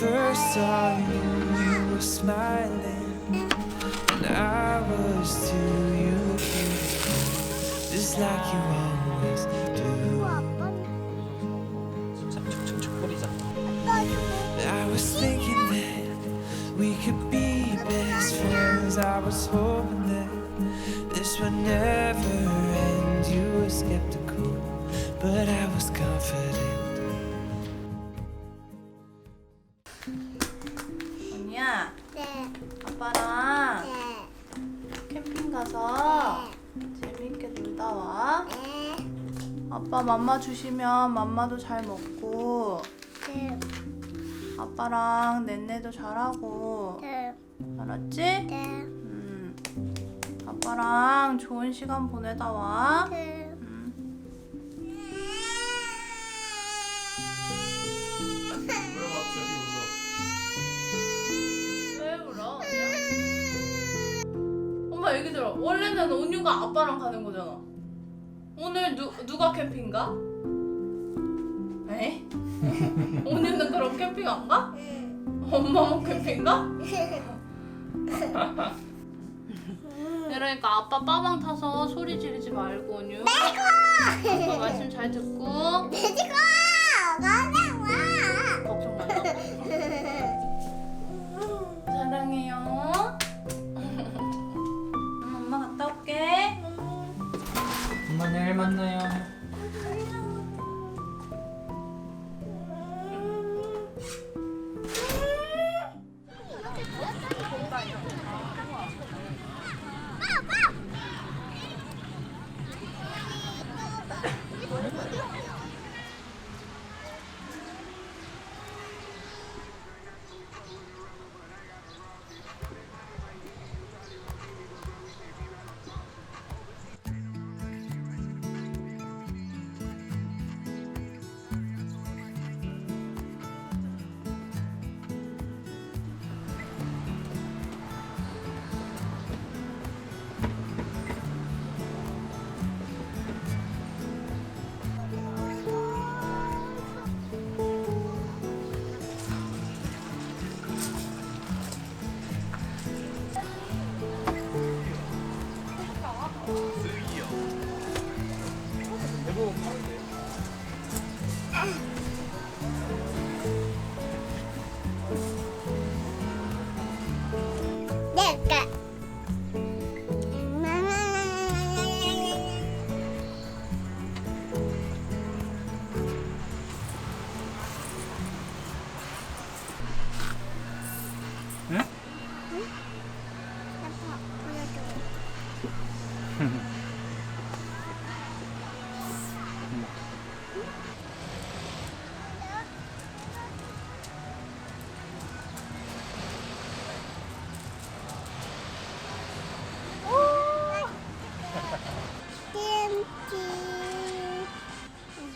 first saw you, you were smiling, and I was too. You just like you always do. I was thinking that we could be best friends. I was hoping that this would never end. You were skeptical, but I was confident. 아빠 맘마 주시면 맘마도 잘 먹고 네, 아빠랑 넷내도 잘하고 네, 알았지? 네, 음. 아빠랑 좋은 시간 보내다 와. 네. 음. 왜 울어? 엄마 얘기 들어. 원래는 온유가 아빠랑 가는 거잖아. 누 누가 캠핑 가? 에? 온유는 그럼 캠핑 안 가? 엄마만 캠핑 가? 그러니까 아빠 빠방 타서 소리 지르지 말고 온유. 아빠 말씀 잘 듣고 돼지고 가자 와. 걱정 말라고. 사랑해요. 음, 엄마 갔다 올게. 엄마 내일 만나요.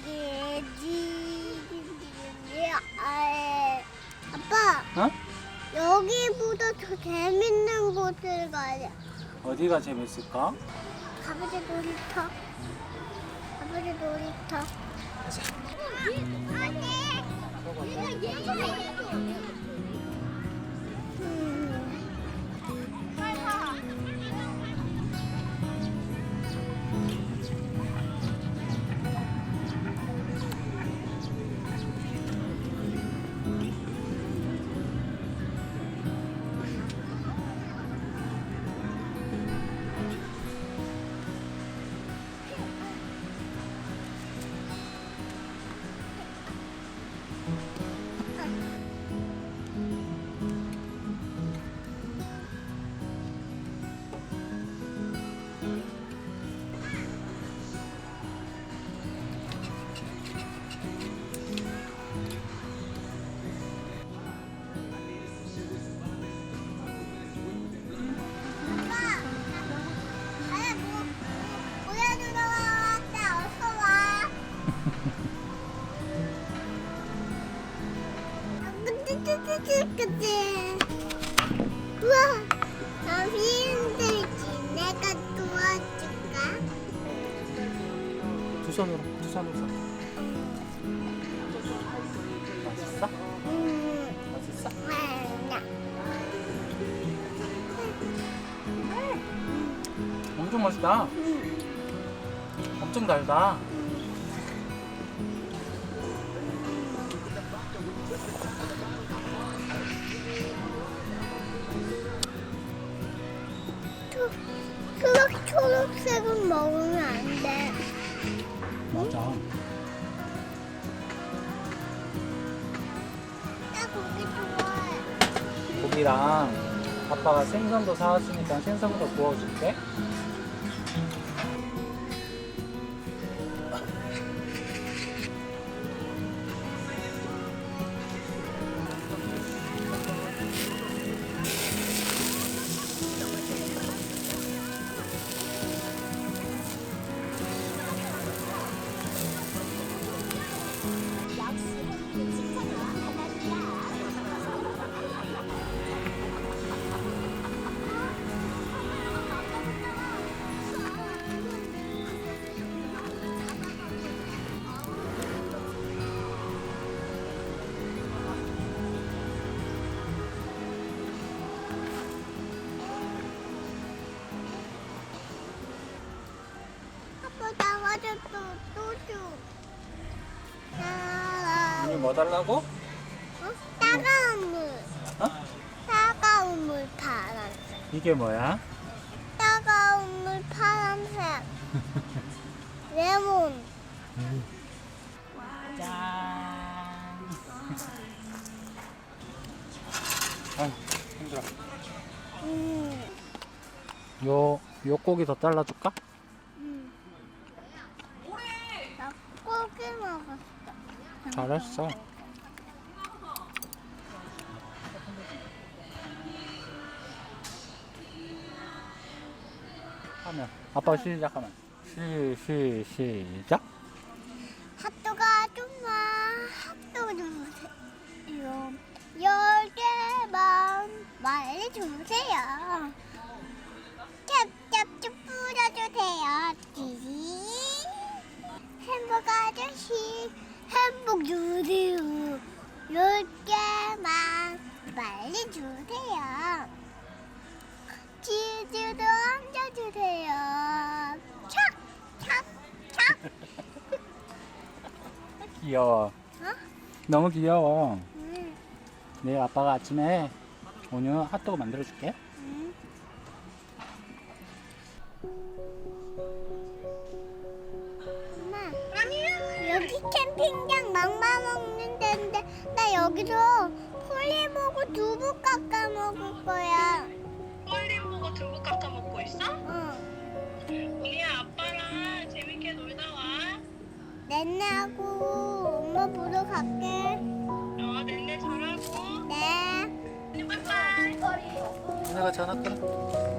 돼지, 아, 아빠. 어? 여기보다 더 재밌는 곳을 가자. 어디가 재밌을까? 아버지 놀이터. 아버지 놀이터. 아빠, 그치? 우와, 나 힘들지. 내가 도와줄까? 두 손으로 두 손으로 맛있어? 응, 맛있어? 맞아. 엄청 맛있다 음, 음. 엄청 달다 초록 초록색은 먹으면 안 돼. 맞아. 나 고기 좋아해. 고기랑 아빠가 생선도 사왔으니까 생선도 구워줄게. 나와줘 또또 줘. 뭐 달라고? 어? 따가운 물. 어? 따가운 물 파란색. 이게 뭐야? 따가운 물 파란색. 레몬. 짠. 아, 힘들어. 음. 요, 요 고기 더 잘라줄까? 음. 나 고기 먹었어. 잘했어. 하면 아빠 시작하면 시, 시, 시작. 핫도그 아줌마 핫도그 주세요 열 개만 많이 주세요 빨리 주세요 치즈도 얹어주세요 촥촥촥 귀여워. 어? 너무 귀여워. 음. 내일 아빠가 아침에 오늘 핫도그 만들어 줄게. 음. 엄마, 여기 캠핑장 맘마 먹는 데인데 나 여기서 폴리 보고 두부 깎아 먹을 거야. 꼴림 보고 두부 깎아 먹고 있어? 응. 언니야 아빠랑 재밌게 놀다 와. 넷내하고 엄마 보러 갈게. 어, 넷내 잘하고. 네. 언니 빠이빠이. 내가 전화 끊어.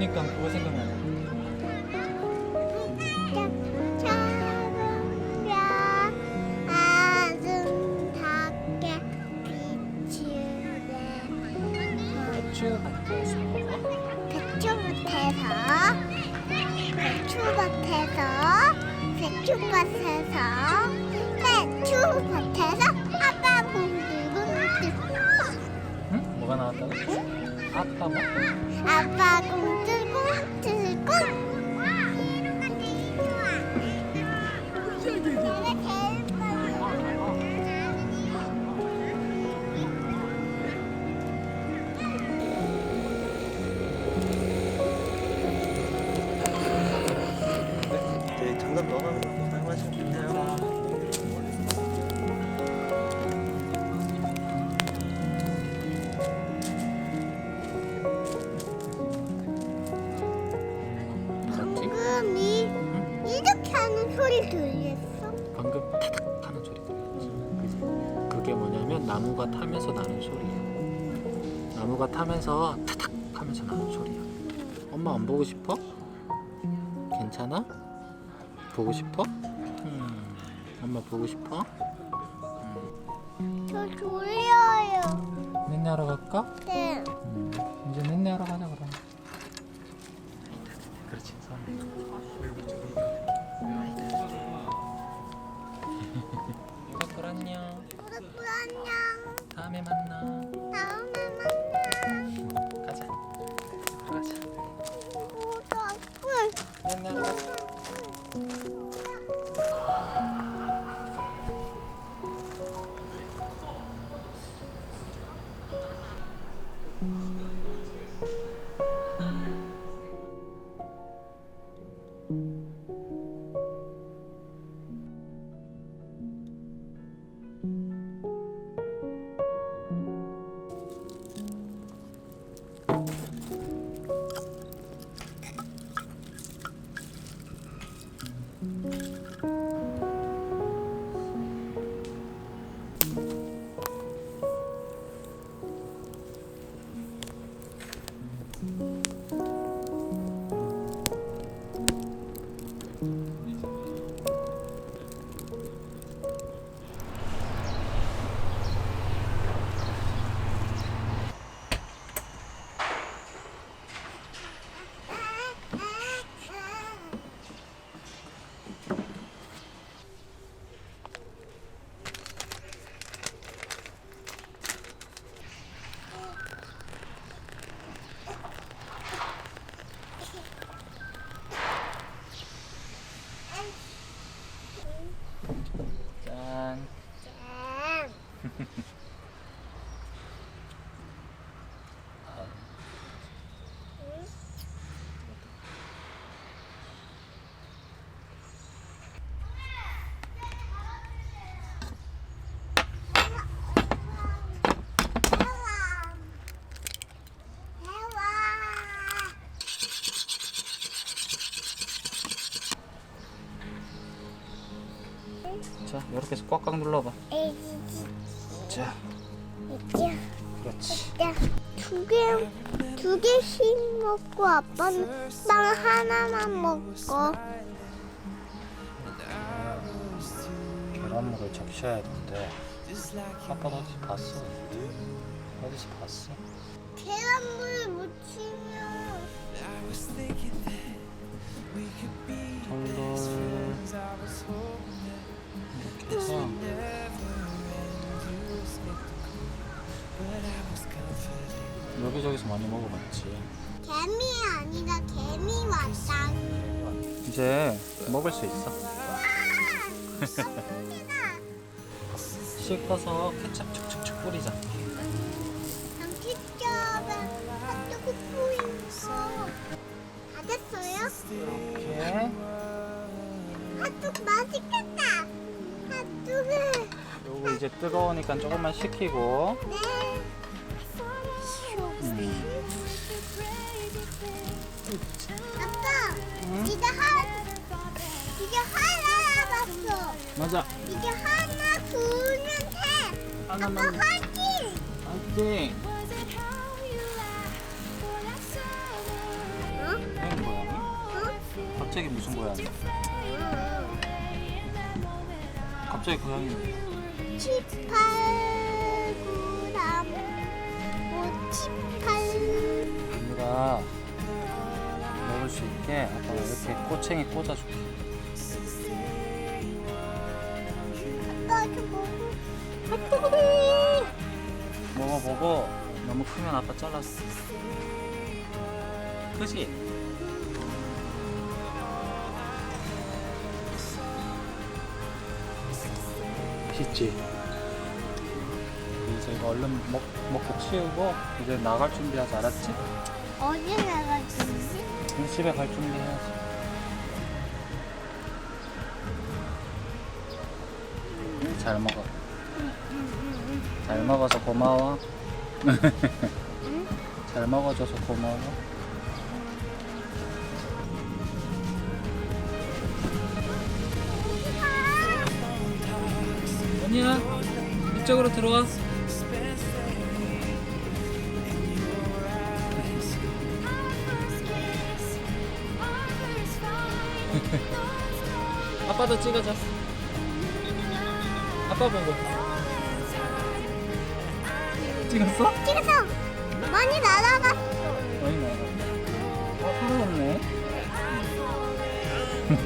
보니까 그거 생각나 하는 소리 들렸어? 방금 타닥 하는 소리 들렸지. 그지? 그게 뭐냐면 나무가 타면서 나는 소리야. 나무가 타면서 타닥 하면서 나는 소리야. 엄마 안 보고 싶어? 괜찮아? 보고 싶어? 음, 엄마 보고 싶어? 저 졸려요. 닌네 하러 갈까? 네. 음, 이제 닌네 하러 가자 그럼. 그렇지 손. 이 다음에 만나. 다음에 만나. 가자. 가자. 하러 가자. 짠. 이렇게 해서 꽉꽉 눌러봐. 자, 그렇지. 두 개, 두 개씩 먹고 아빠는 빵 하나만 먹고. 계란물을 적셔야 되는데 아빠 어디서 봤어? 어디서 봤어? 먹을 수 있어. 씻어서 케첩 축축축 뿌리자. 남티점에 핫도그 뿌린 거. 다 됐어요? 이렇게. 핫도그 맛있겠다. 핫도그. 요거 이제 뜨거우니까 조금만 식히고. 네. 맞아. 이게 하나, 둘, 셋. 아빠 하나만. 화이팅! 안돼. 어? 고양이 고양이? 어? 갑자기 무슨 고양이? 갑자기 고양이. 7, 8, 9, 3, 5, 7, 8. 언니가 먹을 수 있게 아빠가 이렇게 꼬챙이 꽂아줄게. 먹고. 먹어보고 너무 크면 아빠 잘랐어. 그지? 맛있지? 이제 이거 얼른 먹, 먹고 치우고 이제 나갈 준비하자 알았지? 어디 나가지? 우리 집에 갈 준비해야지 잘 먹어. 잘 먹어서 고마워. 잘 먹어줘서 고마워. 언니야 이쪽으로 들어와. 아빠도 찍어줘. 아빠 보고. 찍었어? 찍어서 많이 날아갔어. 많이 나가. 아, 사라졌네.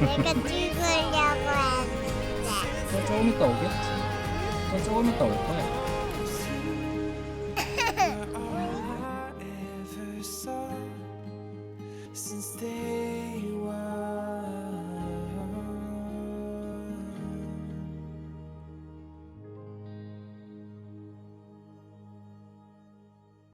내가 찍으려고 했는데. 또 조금 있다 오겠지. 또 조금 있다 올 거야.